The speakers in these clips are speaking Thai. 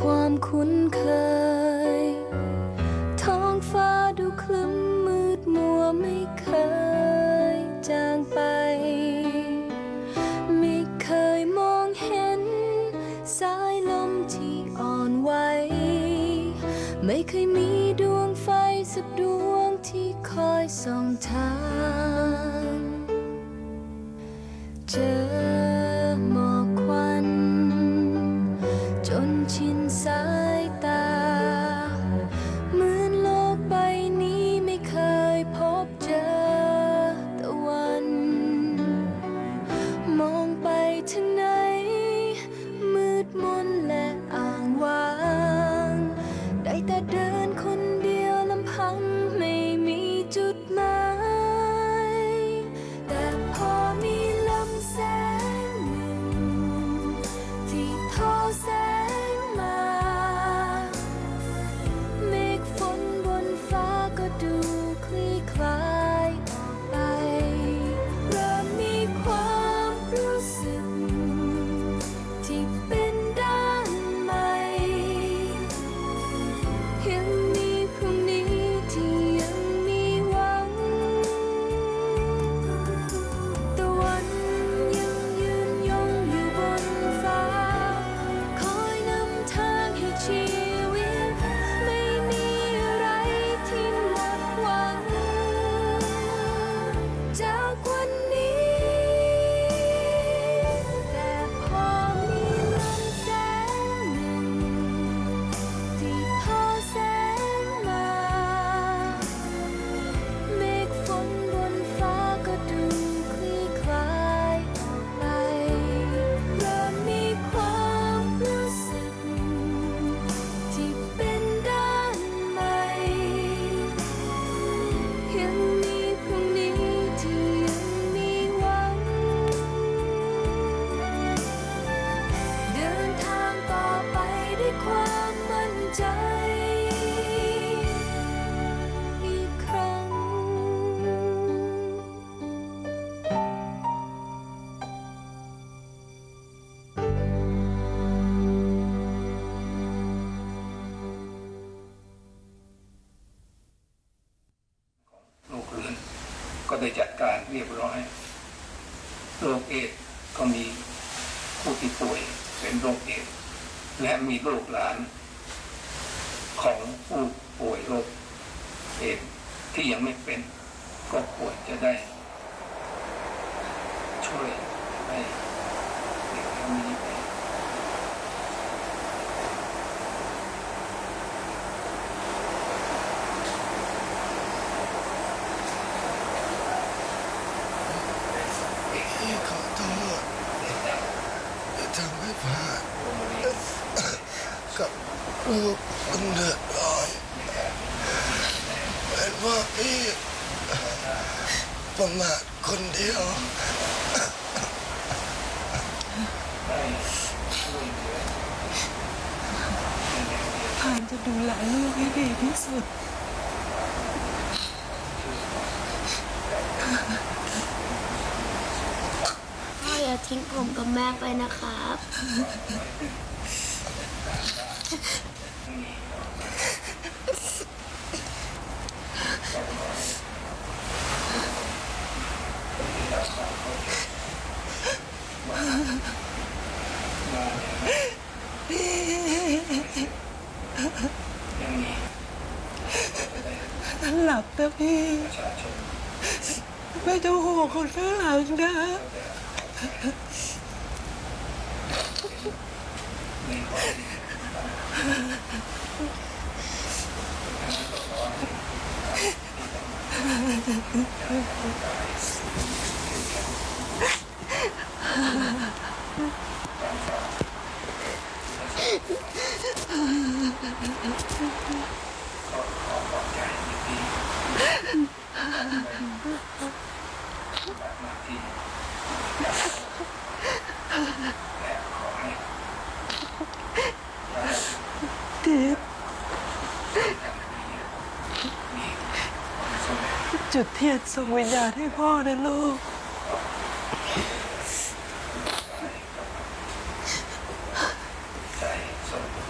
ความคุ้นเคย ท้องฟ้าดูคลึ้มมืดมัวไม่เคยจางไป ไม่เคยมองเห็น สายลมที่อ่อนไหว ไม่เคยมีดวงไฟสักดวงที่คอยส่องทาง เจอ เรียบร้อยโรคเอดส์ก็มีผู้ที่ป่วยเป็นโรคเอดส์และมีลูกหลาน ของผู้ป่วยโรคเอดส์ที่ยังไม่เป็น ก็ควรจะได้ ช่วยให้เด็กเหล่านี้ไป พี่ขอโทษที่ทำให้พลาดกับลูกคนเดือดร้อนเป็นว่าพี่ประมาทคนเดียว พานจะดูแลลูกให้ดีที่สุด พ่ออย่าทิ้งผมกับแม่ไปนะครับ ลับนะพี่ ไม่ต้องห่วงคนข้างหลังนะ จุดเทียนส่งวิญญาณให้พ่อนะลูก ใช่สมบู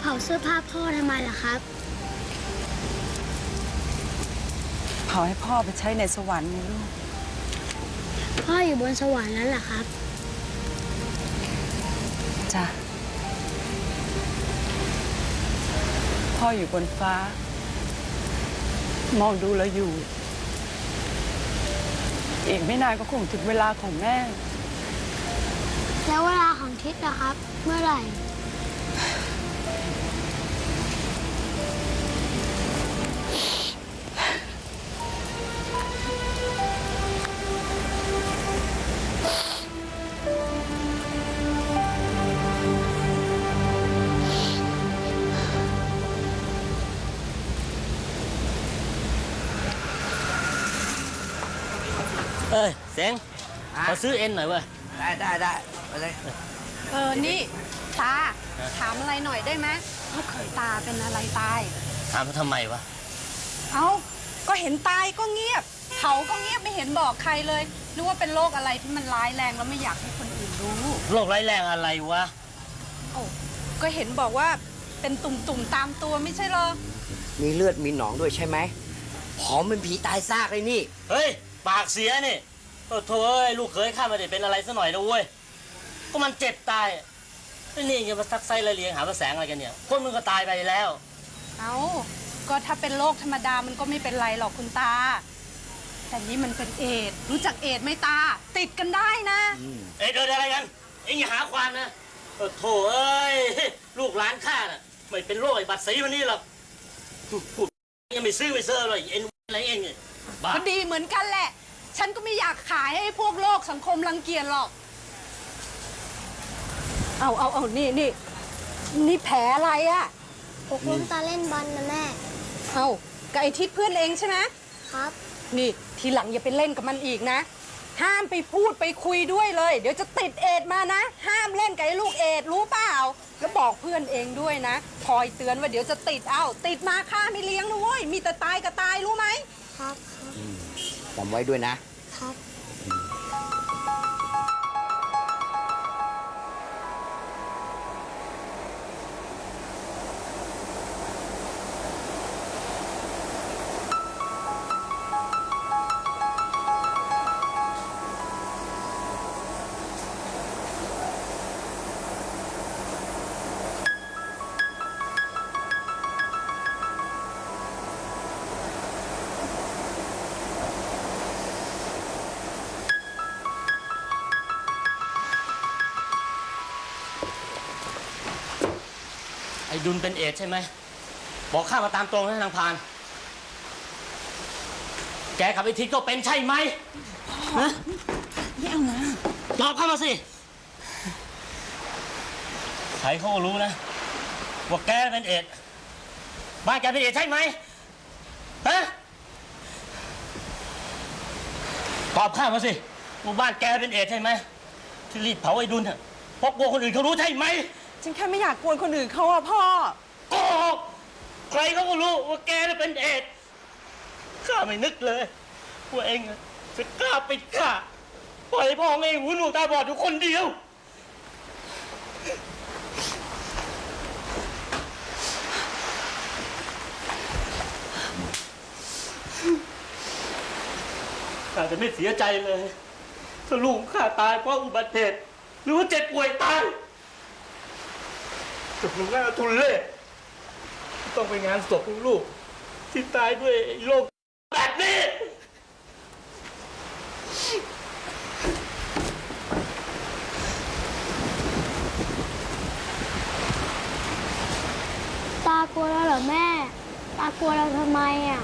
เผาเสื้อผ้าพ่อทำไมล่ะครับขอให้พ่อไปใช้ในสวรรค์นะลูก พ่ออยู่บนสวรรค์แล้วเหรอครับ จ้ะ พ่ออยู่บนฟ้า มองดูเราอยู่ อีกไม่นานก็คงถึงเวลาของแม่ แล้วเวลาของทิศนะครับ เมื่อไหร่ เอ้ยเสียงขอซื้อเอ็นหน่อยเว้ย ได้ได้ได้ไปเลยเออ นี่ตา ถามอะไรหน่อยได้ไหมลูกเขยตาเป็นอะไรตาย ถามเขาทำไมวะ เอ้า ก็เห็นตายก็เงียบ เผาก็เงียบไม่เห็นบอกใครเลย นึกว่าเป็นโรคอะไรที่มันร้ายแรงแล้วไม่อยากให้คนอื่นรู้ โรคร้ายแรงอะไรวะ โอ้ก็เห็นบอกว่าเป็นตุ่มๆตามตัวไม่ใช่เหรอ มีเลือดมีหนองด้วยใช่ไหมผอมเป็นผีตายซากเลยนี่ เฮ้ย ปากเสียนี่ โอ้โถเอ้ยลูกเขยข้าไม่ได้เป็นอะไรซะหน่อยนะเว้ยก็มันเจ็บตายไอ้นี่ยังมาซักไซระเลียงหาว่าแสงอะไรกันเนี่ยคนมึงก็ตายไปแล้ว เอ้าก็ถ้าเป็นโรคธรรมดามันก็ไม่เป็นไรหรอกคุณตา แต่นี่มันเป็นเอดส์รู้จักเอดส์ไหมตา ติดกันได้นะ เอ้ยเดินอะไรกันเอ็งอย่าหาความนะโอ้โถเอ้ยลูกหลานข้าน่ะไม่เป็นโรคไอ้บัตรสีวันนี้หรอกพูดยังไม่ซื้อไม่เซอร์เลยเอ็นอะไรเองเนี่ยบ้าก็ดีเหมือนกันแหละ ฉันก็ไม่อยากขายให้พวกโลกสังคมรังเกียจหรอก เอาเอาเอานี่นี่นี่แผลอะไรอะปกล้มตาเล่นบอลนะแม่ เอากับไอทิศเพื่อนเองใช่ไหมครับ นี่ทีหลังอย่าไปเล่นกับมันอีกนะ ห้ามไปพูดไปคุยด้วยเลย เดี๋ยวจะติดเอดส์มานะ ห้ามเล่นกับไอ้ลูกเอดส์รู้เปล่า แล้วบอกเพื่อนเองด้วยนะ คอยเตือนว่าเดี๋ยวจะติดเอาติดมาข้าไม่เลี้ยงนะเว้ยมีแต่ตายกับตายรู้ไหมครับครับ จำไว้ด้วยนะ ครับ ดุลเป็นเอดส์ใช่ไหม บอกข้ามาตามตรงนะนางพาน แกกับไอ้ทิศก็เป็นใช่ไหมฮะไม่เอานะตอบเข้ามาสิใครเขาก็รู้นะว่าแกเป็นเอดส์บ้านแกเป็นเอดส์ใช่ไหมฮะตอบข้ามาสิว่าบ้านแกเป็นเอดส์ใช่ไหมที่รีบเผาไอ้ดุลน่ะเพราะกลัวคนอื่นเขารู้ใช่ไหม ฉันแค่ไม่อยากกวนคนอื่นเขาอะพ่อ โกหกใครเขาก็รู้ว่าแกน่ะเป็นเอ็ดข้าไม่นึกเลยว่าเองอะจะกล้าปิดข้าปล่อยให้พ่อของเองหูหนวกตาบอดอยู่คนเดียว ข้าจะไม่เสียใจเลย ถ้าลูกข้าตายเพราะอุบัติเหตุหรือว่าเจ็บป่วยตาย จบลงหน้าทุนเล่ต้องไปงานศพลูก ที่ตายด้วยโรคแบบนี้ ตากลัวเราเหรอแม่ ตากลัวเราทำไมอะ